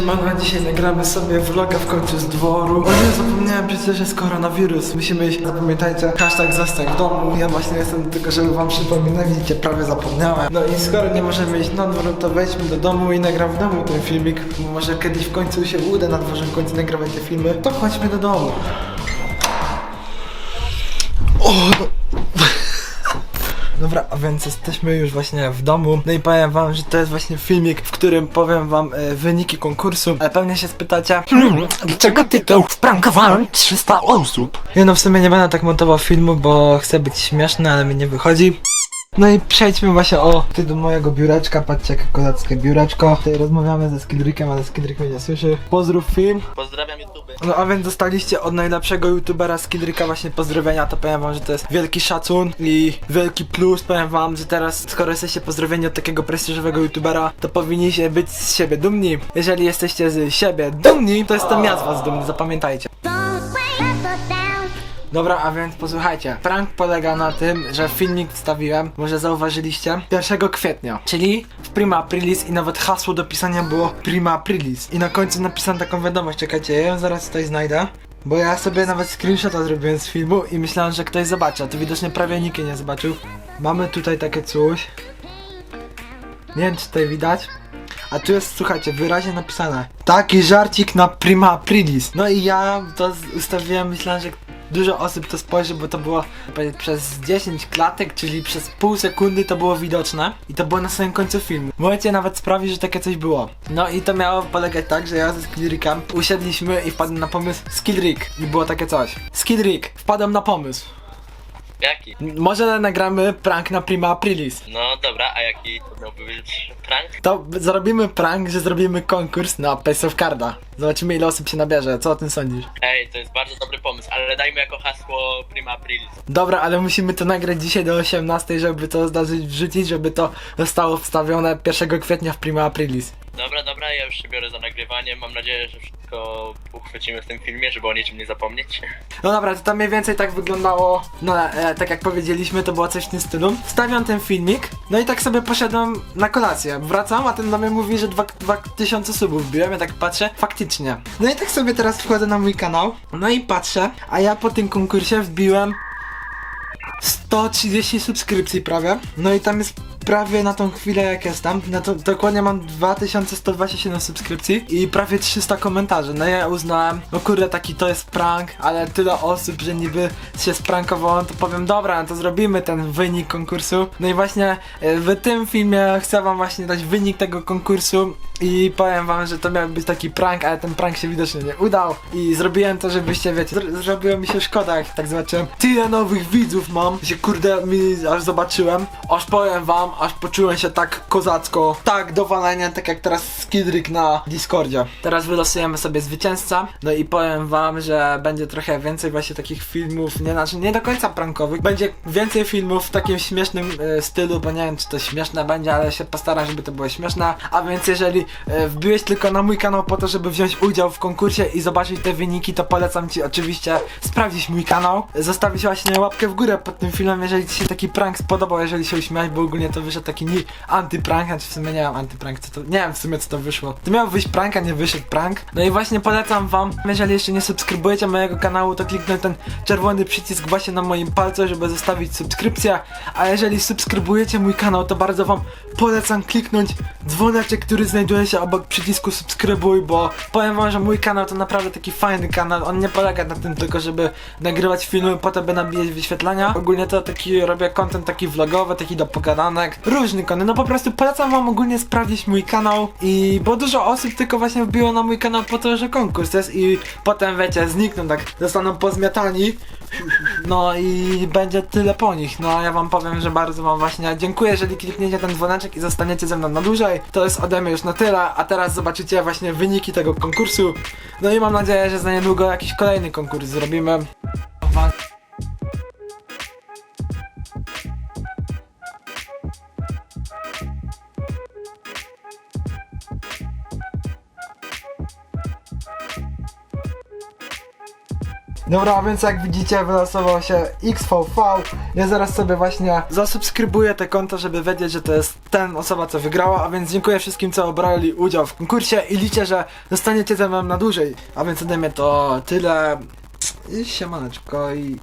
Siemanko, dzisiaj nagramy sobie vloga w końcu z dworu. O nie, zapomniałem przecież, jest koronawirus. Musimy iść, zapamiętajcie, hashtag zostań w domu. Ja właśnie jestem tylko, żeby wam przypominać, widzicie, prawie zapomniałem. No i skoro nie możemy iść na dwór, to wejdźmy do domu i nagram w domu ten filmik. Może kiedyś w końcu się uda na dworze w końcu nagrywać te filmy. To chodźmy do domu. O, no. Dobra, a więc jesteśmy już właśnie w domu. No i powiem wam, że to jest właśnie filmik, w którym powiem wam e, wyniki konkursu. Ale pewnie się spytacie. Hmm, dlaczego tytuł Sprankowałem 300 osób? Ja no w sumie nie będę tak montował filmu, bo chcę być śmieszny, ale mi nie wychodzi. No i przejdźmy właśnie o ty do mojego biureczka, patrzcie jakie kozackie biureczko. Tutaj rozmawiamy ze Skidrickiem, ale Skidrick mnie nie słyszy. Pozdrów film. Pozdrawiam YouTube. No a więc dostaliście od najlepszego youtubera Skidricka właśnie pozdrowienia, to powiem wam, że to jest wielki szacun i wielki plus. Powiem wam, że teraz skoro jesteście pozdrowieni od takiego prestiżowego youtubera, to powinniście być z siebie dumni. Jeżeli jesteście z siebie dumni, to jestem ja z was dumny, zapamiętajcie. Dobra, a więc posłuchajcie. Prank polega na tym, że filmik wstawiłem, może zauważyliście, 1 kwietnia, czyli w Prima Aprilis i nawet hasło do pisania było Prima Aprilis. I na końcu napisałem taką wiadomość, czekajcie, ja ją zaraz tutaj znajdę. Bo ja sobie nawet screenshota zrobiłem z filmu i myślałem, że ktoś zobaczy, a to widocznie prawie nikt nie zobaczył. Mamy tutaj takie coś. Nie wiem, czy tutaj widać. A tu jest, słuchajcie, wyraźnie napisane. Taki żarcik na Prima Aprilis. No i ja to ustawiłem, myślałem, że dużo osób to spojrzy, bo to było przez 10 klatek, czyli przez pół sekundy to było widoczne. I to było na samym końcu filmu. Możecie nawet sprawić, że takie coś było. No i to miało polegać tak, że ja ze Skillrickiem usiedliśmy i wpadłem na pomysł Skillrick. I było takie coś. Skillrick, wpadłem na pomysł. Jaki? Może nagramy prank na Prima Aprilis. No dobra, a jaki to miałby być prank? To zrobimy prank, że zrobimy konkurs na Pace of Carda. Zobaczymy ile osób się nabierze. Co o tym sądzisz? Ej, to jest bardzo dobry pomysł, ale dajmy jako hasło Prima Aprilis. Dobra, ale musimy to nagrać dzisiaj do 18, żeby to zdarzyć wrzucić, żeby to zostało wstawione 1 kwietnia w Prima Aprilis. Dobra, dobra, ja już się biorę za nagrywanie. Mam nadzieję, że wszystko uchwycimy w tym filmie, żeby o niczym nie zapomnieć. No dobra, to tam mniej więcej tak wyglądało, no e, tak jak powiedzieliśmy, to było coś w tym stylu. Stawiam ten filmik, no i tak sobie poszedłem na kolację. Wracam, a ten do mnie mówi, że dwa- 2000 subów wbiłem, ja tak patrzę, faktycznie. No i tak sobie teraz wchodzę na mój kanał, no i patrzę, a ja po tym konkursie wbiłem 130 subskrypcji prawie. No i tam jest prawie na tą chwilę jak jestem. Na to, dokładnie mam 2127 subskrypcji i prawie 300 komentarzy. No ja uznałem, no kurde taki to jest prank, ale tyle osób, że niby się sprankowało, to powiem dobra, no to zrobimy ten wynik konkursu. No i właśnie e, w tym filmie chcę wam właśnie dać wynik tego konkursu i powiem wam, że to miał być taki prank, ale ten prank się widocznie nie udał. I zrobiłem to, żebyście wiecie, zr- zrobiło mi się szkoda, jak tak zobaczyłem. Tyle nowych widzów mam, że kurde mi aż zobaczyłem, aż powiem wam, aż poczułem się tak kozacko, tak do walenia, tak jak teraz Skidrick na Discordzie. Teraz wylosujemy sobie zwycięzcę, no i powiem wam, że będzie trochę więcej właśnie takich filmów, nie, znaczy nie do końca prankowych, będzie więcej filmów w takim śmiesznym e, stylu, bo nie wiem czy to śmieszne będzie, ale się postaram, żeby to było śmieszne, a więc jeżeli wbiłeś tylko na mój kanał po to, żeby wziąć udział w konkursie i zobaczyć te wyniki, to polecam ci oczywiście sprawdzić mój kanał, zostawić właśnie łapkę w górę pod tym filmem, jeżeli ci się taki prank spodobał, jeżeli się uśmiałeś, bo ogólnie to wyszedł taki ni antyprank, znaczy w sumie nie wiem antyprank, co to, nie wiem w sumie co to wyszło. To miał wyjść prank, a nie wyszedł prank. No i właśnie polecam wam, jeżeli jeszcze nie subskrybujecie mojego kanału, to kliknąć ten czerwony przycisk właśnie na moim palcu, żeby zostawić subskrypcję, a jeżeli subskrybujecie mój kanał, to bardzo wam polecam kliknąć dzwoneczek, który znajduje się obok przycisku subskrybuj, bo powiem wam, że mój kanał to naprawdę taki fajny kanał, on nie polega na tym tylko, żeby nagrywać filmy po to, by nabijać wyświetlania. Ogólnie to taki robię content taki vlogowy, taki do pogadanek, różny content, no po prostu polecam wam ogólnie sprawdzić mój kanał i bo dużo osób tylko właśnie wbiło na mój kanał po to, że konkurs jest i potem wiecie, znikną tak, zostaną pozmiatani no i będzie tyle po nich. No ja wam powiem, że bardzo wam właśnie dziękuję, jeżeli klikniecie ten dzwoneczek i zostaniecie ze mną na dłużej. To jest ode mnie już na tyle, a teraz zobaczycie właśnie wyniki tego konkursu. No i mam nadzieję, że za niedługo jakiś kolejny konkurs zrobimy. Dobra, a więc jak widzicie wylosował się XVV. Ja zaraz sobie właśnie zasubskrybuję te konto, żeby wiedzieć, że to jest ten osoba, co wygrała. A więc dziękuję wszystkim, co brali udział w konkursie i liczę, że zostaniecie ze mną na dłużej. A więc ode mnie to tyle. I siemaneczko i